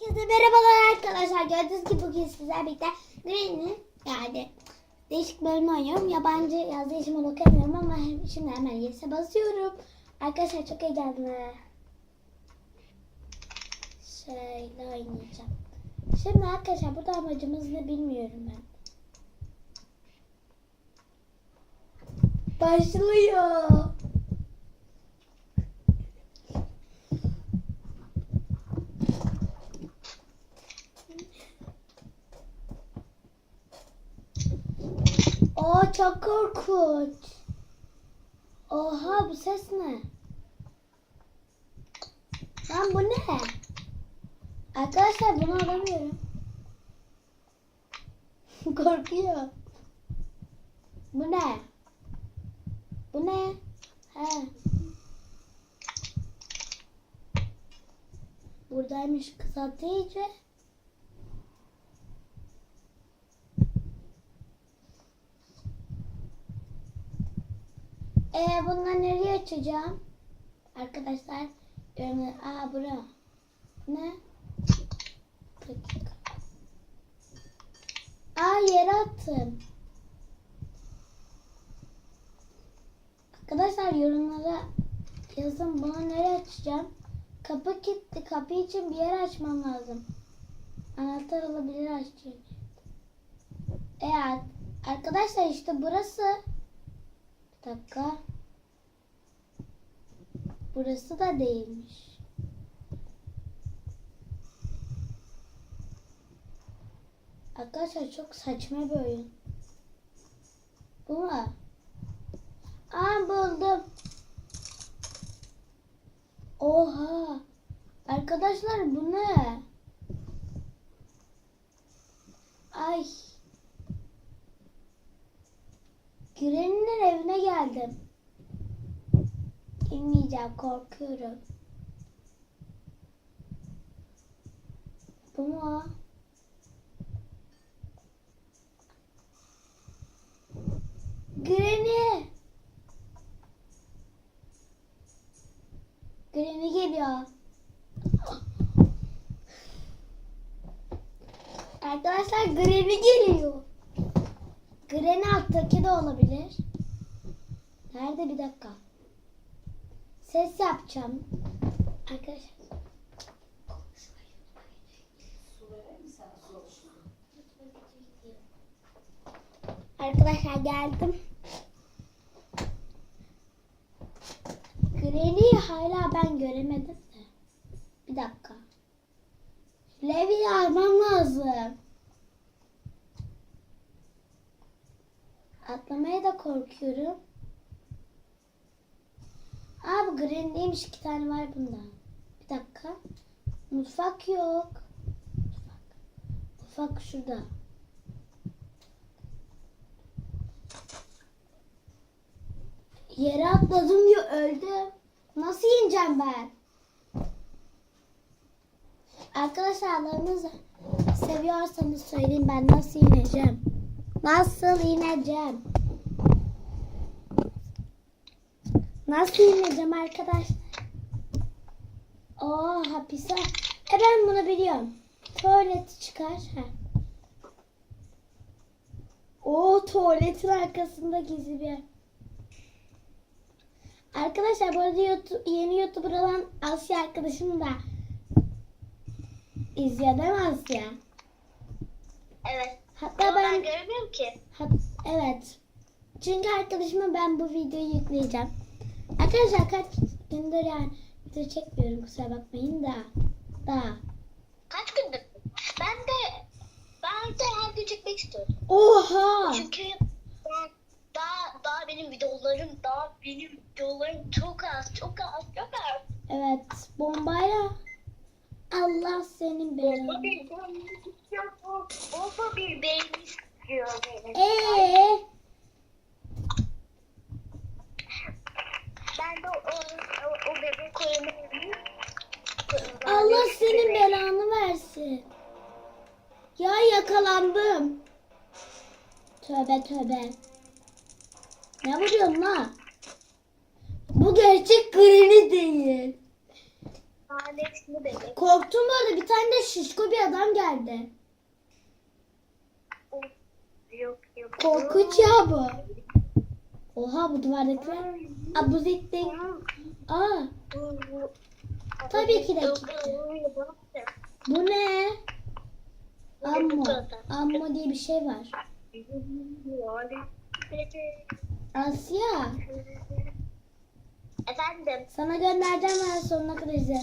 Herkese merhabalar arkadaşlar. Gördüğünüz gibi bugün sizlerle birlikte Green'in yani değişik bölümü oynuyorum. Yabancı yazdığı için onu okuyamıyorum ama şimdi hemen yes'e basıyorum. Arkadaşlar çok heyecanlı. Şöyle oynayacağım. Şimdi arkadaşlar burada amacımız ne bilmiyorum ben. Başlıyor. Oo çok korkunç. Oha bu ses ne? Lan bu ne? Arkadaşlar bunu alamıyorum. Korkuyor. Bu ne? Bu ne? He. Buradaymış kısaltıcı. Ee, bunları nereye açacağım? Arkadaşlar yorumlar. Aa bura. Ne? Dakika. Aa yere attım. Arkadaşlar yorumlara yazın bunu nereye açacağım? Kapı kilitli. Kapı için bir yer açmam lazım. Anahtar olabilir açacağım. Evet. Arkadaşlar işte burası. Bir dakika. Burası da değilmiş. Arkadaşlar çok saçma bir oyun. Bu mu? Aa buldum. Oha. Arkadaşlar bu ne? Ay. Korkuyorum. Bu mu? Granny. Granny geliyor. Arkadaşlar Granny geliyor. Granny alttaki de olabilir. Nerede bir dakika. Ses yapacağım. Arkadaşlar. Arkadaşlar geldim. Granny'yi hala ben göremedim de. Bir dakika. Levi'yi almam lazım. Atlamaya da korkuyorum. Aa bu Granny'ymiş iki tane var bundan. Bir dakika. Mutfak yok. Mutfak. Mutfak şurada. Yere atladım ya öldüm. Nasıl ineceğim ben? Arkadaşlarlarınız seviyorsanız söyleyin ben nasıl ineceğim. Nasıl ineceğim? Nasıl ineceğim arkadaşlar? Oo hapishane. E ben bunu biliyorum. Tuvaleti çıkar. Ha. Oo tuvaletin arkasında gizli bir yer. Arkadaşlar bu arada YouTube, yeni YouTuber olan Asya arkadaşım da izliyor değil mi Asya? Evet. Hatta Ama ben ben göremiyorum ki. hat, evet. Çünkü arkadaşıma ben bu videoyu yükleyeceğim. Arkadaşlar kaç gündür yani video çekmiyorum kusura bakmayın da. Daha. Kaç gündür? Ben de ben de her gün çekmek istiyorum. Oha! Çünkü ben daha daha benim videolarım daha benim videolarım çok az çok az çok az. Evet bombayla. Allah senin Bomba belanı. bir beğeni istiyor. Bomba bir beğeni istiyor benim. Eee? Tövbe tövbe. Ne vuruyorsun lan? Bu gerçek Granny değil. Hanesini bebek. Korktum böyle bir tane de şişko bir adam geldi. Yok yok. Korkunç ya bu. Oha bu duvardakiler. Aa bu zittin. Aa Tabii ki de gitti. bu ne? Ammo. Ammo diye bir şey var. Asya Efendim. sana göndereceğim ben sonuna kadar izle.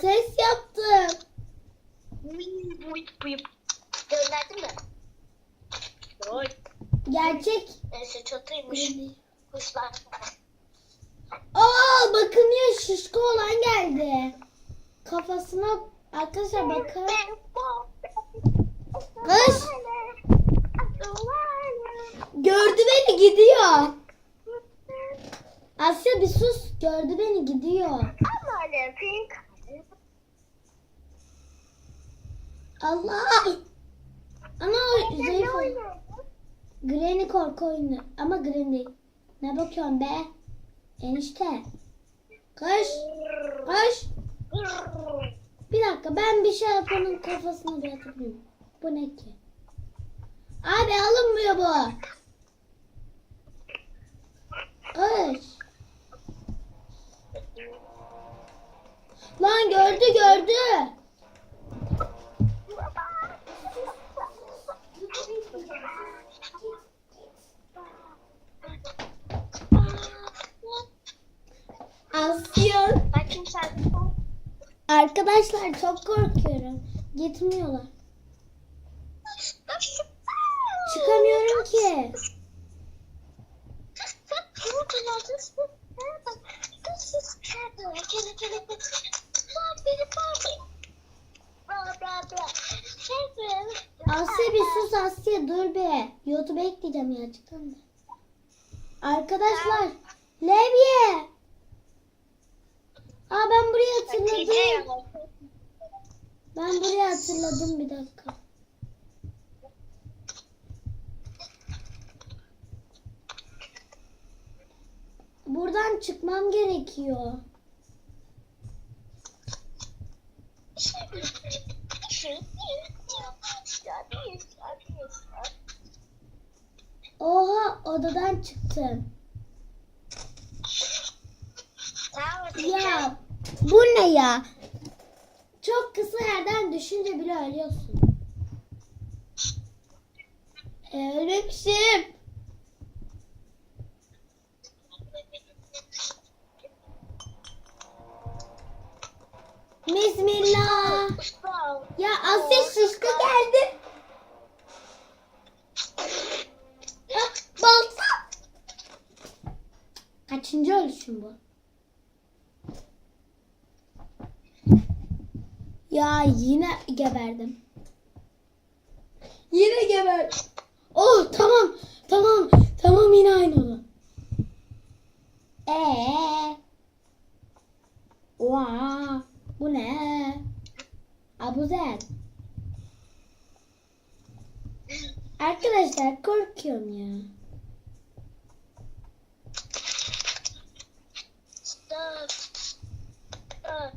Ses yaptım. Gönderdin mi? Oy. Gerçek. Neyse çatıymış. Kuşlar. Aa bakınıyor şişko olan geldi. Kafasına arkadaşlar bakın. Kız gördü beni gidiyor. Asya bir sus gördü beni gidiyor. Allah. Ana o zayıf. Granny korku oyunu ama Granny. Ne bakıyorsun be? Enişte. Kaç. Kaç. Bir dakika ben bir şey yapanın kafasına bir atayım. Bu ne ki? Abi alınmıyor bu. Kaç. Lan gördü gördü. Sen. Arkadaşlar çok korkuyorum. Gitmiyorlar. Ki. Asya bir sus Asya dur be. YouTube'a ekleyeceğim ya çıkalım da. Arkadaşlar. Levye. Aa ben burayı hatırladım. Ben burayı hatırladım bir dakika. Buradan çıkmam gerekiyor. Oha odadan çıktım. Ya bu ne ya? Çok kısa yerden düşünce bile ölüyorsun. Ölmüşüm. Bismillah. Ya Asya şişko geldi. Balta. Kaçıncı ölüşüm bu? Ya yine geberdim. Yine geber. Oh tamam. Tamam. Tamam yine aynı oldu. Ee. Vaa. Bu ne? Abuzer. Arkadaşlar korkuyorum ya.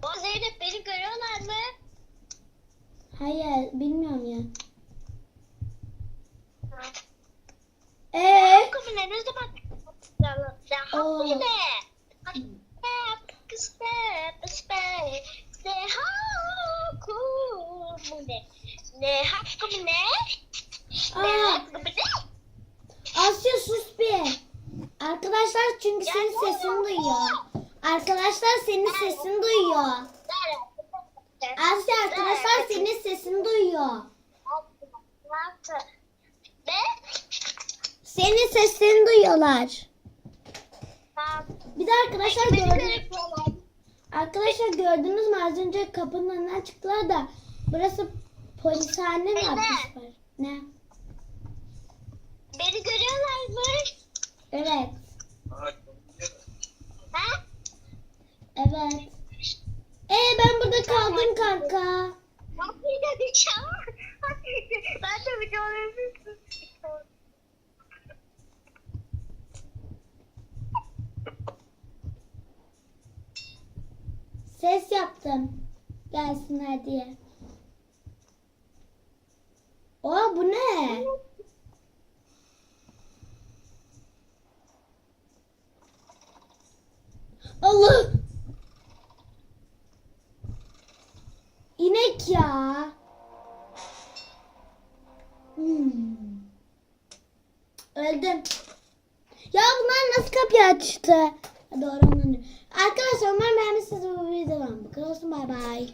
O Zeynep beni görüyorlar mı? Hayır bilmiyorum ya. Ee? Kapı ne zaman? Sen haklı ne? Step, ne? Ne hakkı mı ne? Ne Aa. hakkı mı ne? Asya sus bir. Arkadaşlar çünkü senin sesini duyuyor. Arkadaşlar senin sesini duyuyor. Asya arkadaşlar senin sesini duyuyor. Ne? Senin sesini duyuyorlar. Bir de arkadaşlar gördünüz. Arkadaşlar gördünüz mü az önce kapının önünden çıktılar da burası polishane mi Evet. yapmışlar? Ne? Beni görüyorlar mı? Evet. Ha? Evet. Ee ben burada kaldım kanka. Da dışarı. Ben de videolarımı Ses yaptım. Gelsinler diye. Oha bu ne? Allah! İnek ya. Hmm. Öldüm. Ya bunlar nasıl kapıyı açtı? Doğru ondan. Arkadaşlar umarım beğenmişsiniz bu videodan. Bakın olsun bay bay.